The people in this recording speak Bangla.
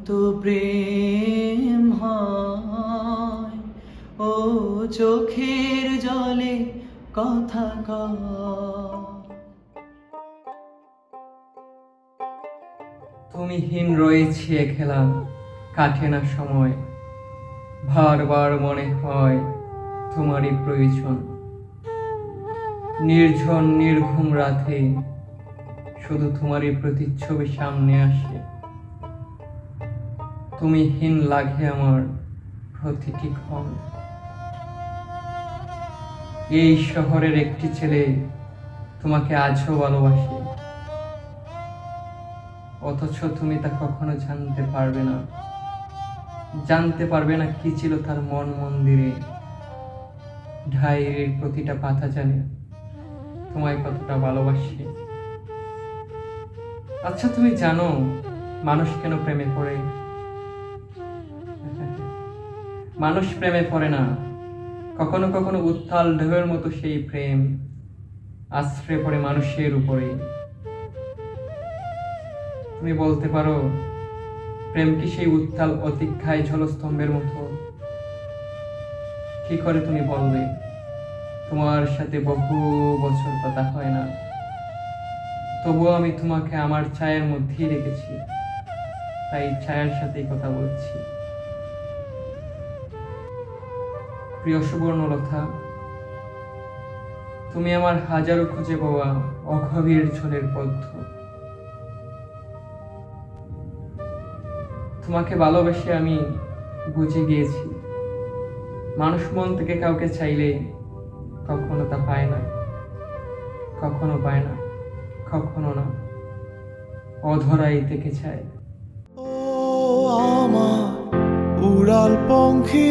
কত প্রেম হয়। ও চোখের জলে কথা তুমি হীন রয়েছি খেলা, কাটে না সময়। বারবার মনে হয় তোমারই প্রয়োজন। নির্জন নির্ঘুম রাতে শুধু তোমারই প্রতিচ্ছবি সামনে আসে। তুমি হীন লাগে আমার প্রতিটি ক্ষণ? এই শহরের একটি ছেলে তোমাকে আজও ভালোবাসে। অথচ তুমি তা কখনো জানতে পারবে না। জানতে পারবে না কি ছিল তার মন মন্দিরে। ডায়েরির প্রতিটা পাতা জানে তোমায় কতটা ভালোবাসে। আচ্ছা তুমি জানো মানুষ কেন প্রেমে পড়ে? মানুষ প্রেমে পড়ে না। কখনো কখনো উত্তাল ঢেউয়ের মতো সেই প্রেম আশ্রয় পড়ে মানুষের উপরে। তুমি বলতে পারো, প্রেম কি সেই উত্তাল অতিক্ষায় জলস্তম্ভের মতো? কি করে তুমি বলবে? তোমার সাথে বহু বছর কথা হয় না। তবুও আমি তোমাকে আমার ছায়ের মধ্যেই রেখেছি। তাই ছায়ার সাথেই কথা বলছি। প্রিয় সুবর্ণলতা, তুমি আমার হাজারো খুঁজে পাওয়া অগভীর ঝোলের পদ্ম। তোমাকে ভালোবেসে আমি বুঝে গিয়েছি। মানুষ মন থেকে কাউকে চাইলে কখনো তা পায় না, কখনো পায় না, কখনো না। অধরাই থেকে চায়। ও আমার উড়াল পঙ্খী